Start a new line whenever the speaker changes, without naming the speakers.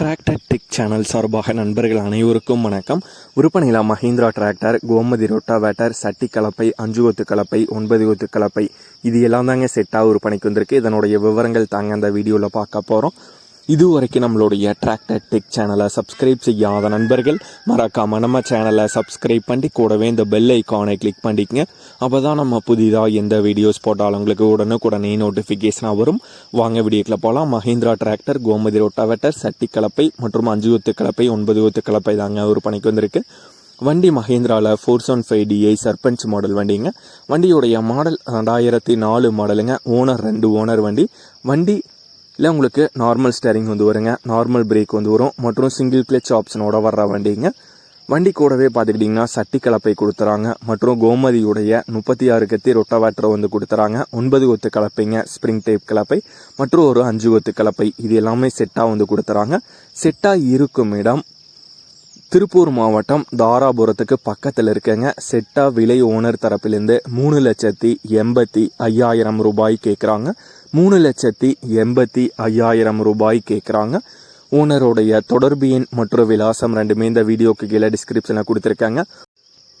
Tractor tech channel சார்பாக நண்பர்கள் அனைவருக்கும் வணக்கம். விற்பனையில் மஹிந்திரா டிராக்டர் கோமதி ரொட்டாவேட்டர் சட்டி கலப்பை அஞ்சு கொத்து கலப்பை ஒன்பது கொத்து கலப்பை இது எல்லாம் தாங்க செட்டாக விற்பனைக்கு வந்திருக்கு. இதனுடைய விவரங்கள் தாங்க அந்த வீடியோவில் பார்க்க போகிறோம் இது வரைக்கும் நம்மளுடைய டிராக்டர் டெக் சேனலை சப்ஸ்கிரைப் செய்யாத நண்பர்கள் மறக்காம நம்ம சேனலை சப்ஸ்கிரைப் பண்ணி கூடவே இந்த பெல் ஐக்கானை கிளிக் பண்ணிக்கங்க. அப்போ தான் நம்ம புதிதாக எந்த வீடியோஸ் போட்டாலும் உங்களுக்கு உடனுக்குடனே நோட்டிஃபிகேஷனாக வரும். வாங்க வீடியோக்குள்ள போகலாம் மஹிந்திரா டிராக்டர் கோமதி ரொட்டாவேட்டர் சட்டி கலப்பை மற்றும் அஞ்சு ஒத்து கலப்பை ஒன்பது ஒத்து கலப்பை தாங்க ஒரு பணிக்கு வந்திருக்கு. வண்டி மஹேந்திராவில் four seven five DI Sarpanch model வண்டிங்க. வண்டியுடைய மாடல் ரெண்டாயிரத்தி நாலு மாடலுங்க ஓனர் ரெண்டு ஓனர் வண்டி. வண்டி இல்லை உங்களுக்கு நார்மல் ஸ்டேரிங் வந்து வருங்க. நார்மல் பிரேக் வந்து வரும். மற்றும் சிங்கிள் கிளச் ஆப்ஷனோட வர்ற வண்டிங்க. வண்டி கூடவே பார்த்துக்கிட்டிங்கன்னா சட்டி கலப்பை கொடுத்துறாங்க. மற்றும் கோமதியுடைய முப்பத்தி ஆறு கத்தி ரொட்டவேட்டரை வந்து கொடுத்துறாங்க. ஒன்பது கொத்து கலப்பைங்க ஸ்ப்ரிங் டைப் கலப்பை. மற்றும் ஒரு அஞ்சு கொத்து கலப்பை. இது எல்லாமே செட்டாக வந்து கொடுத்துறாங்க. செட்டாக இருக்கும் இடம் திருப்பூர் மாவட்டம் தாராபுரத்துக்கு பக்கத்தில் இருக்கங்க. செட்டா விலை ஓனர் தரப்பிலிருந்து மூணு லட்சத்தி எண்பத்தி ஐயாயிரம் ரூபாய் கேட்குறாங்க. மூணு லட்சத்தி எண்பத்தி ஐயாயிரம் ரூபாய் கேட்குறாங்க. ஓனருடைய தொடர்பு எண் மற்றும் விலாசம் ரெண்டுமே இந்த வீடியோக்கு கீழே டிஸ்கிரிப்ஷனில் கொடுத்துருக்காங்க.